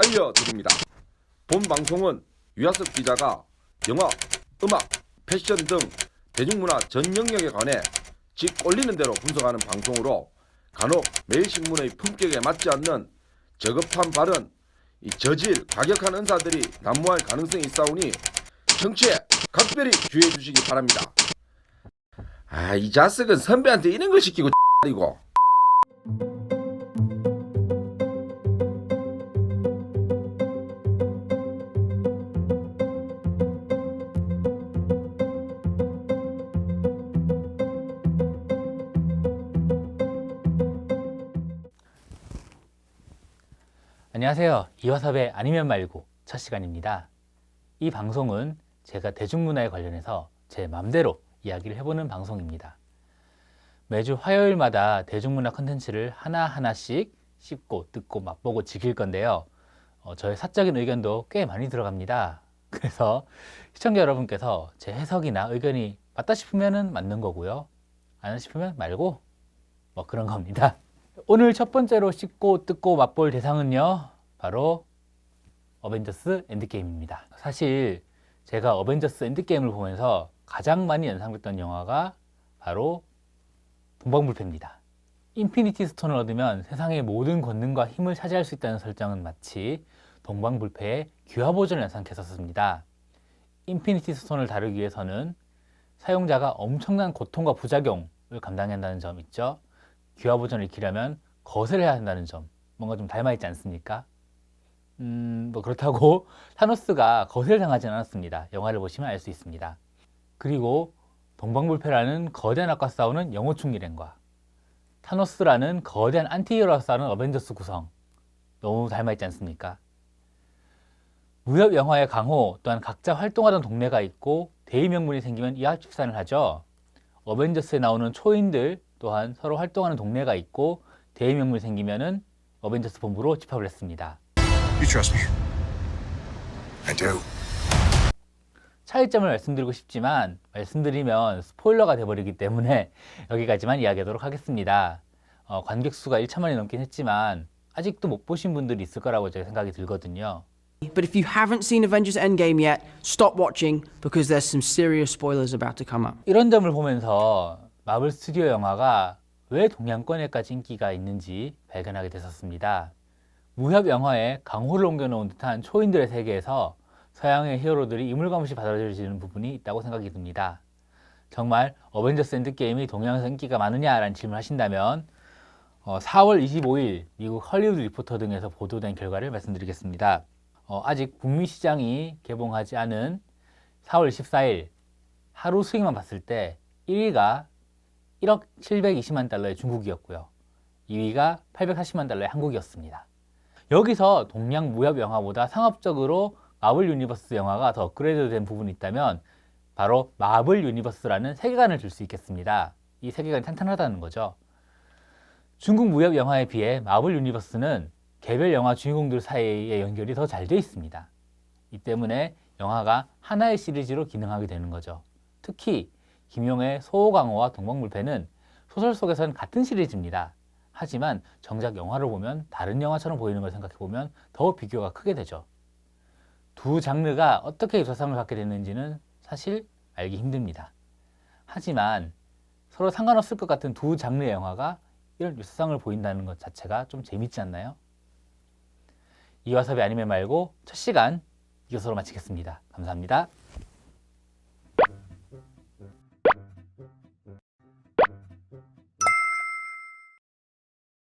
알려드립니다. 본 방송은 유하석 기자가 영화, 음악, 패션 등 대중문화 전 영역에 관해 직 꼴리는 대로 분석하는 방송으로 간혹 매일신문의 품격에 맞지 않는 저급한 발언, 이 저질, 과격한 은사들이 난무할 가능성이 있사오니 청취에 각별히 주의해 주시기 바랍니다. 아, 이 자식은 선배한테 이런 걸 시키고 이고 안녕하세요. 이화섭의 아니면 말고 첫 시간입니다. 이 방송은 제가 대중문화에 관련해서 제 맘대로 이야기를 해보는 방송입니다. 매주 화요일마다 대중문화 컨텐츠를 하나하나씩 씹고 뜯고 맛보고 지킬 건데요. 어, 저의 사적인 의견도 꽤 많이 들어갑니다. 그래서 시청자 여러분께서 제 해석이나 의견이 맞다 싶으면 맞는 거고요. 안 싶으면 말고 뭐 그런 겁니다. 오늘 첫 번째로 씹고 뜯고 맛볼 대상은요. 바로 어벤져스 엔드게임입니다. 사실 제가 어벤져스 엔드게임을 보면서 가장 많이 연상됐던 영화가 바로 동방불패입니다. 인피니티 스톤을 얻으면 세상의 모든 권능과 힘을 차지할 수 있다는 설정은 마치 동방불패의 귀화 버전을 연상했었습니다. 인피니티 스톤을 다루기 위해서는 사용자가 엄청난 고통과 부작용을 감당해야 한다는 점 있죠. 귀화 버전을 익히려면 것을 해야 한다는 점 뭔가 좀 닮아 있지 않습니까? 음, 뭐 그렇다고 타노스가 것을 당하지는 않았습니다. 영화를 보시면 알 수 있습니다. 그리고 동방불패라는 거대한 악과 싸우는 영호충 일행과 타노스라는 거대한 안티히어로와 싸우는 어벤져스 구성 너무 닮아있지 않습니까? 무협 영화의 강호 또한 각자 활동하던 동네가 있고 대의명분이 생기면 이합집산을 하죠. 어벤져스에 나오는 초인들 또한 서로 활동하는 동네가 있고 대의명분이 생기면은 어벤져스 본부로 집합을 했습니다. You trust me? I do. 차이점을 말씀드리고 싶지만 말씀드리면 스포일러가 돼버리기 때문에 여기까지만 이야기하도록 하겠습니다. 어, 관객 수가 1천만이 넘긴 했지만 아직도 못 보신 분들이 있을 거라고 제가 생각이 들거든요. But if you haven't seen Avengers Endgame yet, stop watching because there's some serious spoilers about to come up. 이런 점을 보면서 마블 스튜디오 영화가 왜 동양권에까지 인기가 있는지 발견하게 됐었습니다. 무협 영화에 강호를 옮겨놓은 듯한 초인들의 세계에서 서양의 히어로들이 이물감 없이 받아들여지는 부분이 있다고 생각이 듭니다. 정말 어벤져스 엔드게임이 동양에서 인기가 많으냐라는 질문을 하신다면 어, 4월 25일 미국 헐리우드 리포터 등에서 보도된 결과를 말씀드리겠습니다. 어, 아직 북미 시장이 개봉하지 않은 4월 14일 하루 수익만 봤을 때 1위가 1억 720만 달러의 중국이었고요. 2위가 840만 달러의 한국이었습니다. 여기서 동양 무협 영화보다 상업적으로 마블 유니버스 영화가 더 업그레이드 된 부분이 있다면 바로 마블 유니버스라는 세계관을 줄 수 있겠습니다. 이 세계관이 탄탄하다는 거죠. 중국 무협 영화에 비해 마블 유니버스는 개별 영화 주인공들 사이의 연결이 더잘돼 있습니다. 이 때문에 영화가 하나의 시리즈로 기능하게 되는 거죠. 특히 김용의 소호강호와 동방불패는 소설 속에서는 같은 시리즈입니다. 하지만 정작 영화를 보면 다른 영화처럼 보이는 걸 생각해 보면 더 비교가 크게 되죠. 두 장르가 어떻게 유사성을 갖게 됐는지는 사실 알기 힘듭니다. 하지만 서로 상관없을 것 같은 두 장르의 영화가 이런 유사성을 보인다는 것 자체가 좀 재밌지 않나요? 이화섭이 아니면 말고 첫 시간 이것으로 마치겠습니다. 감사합니다.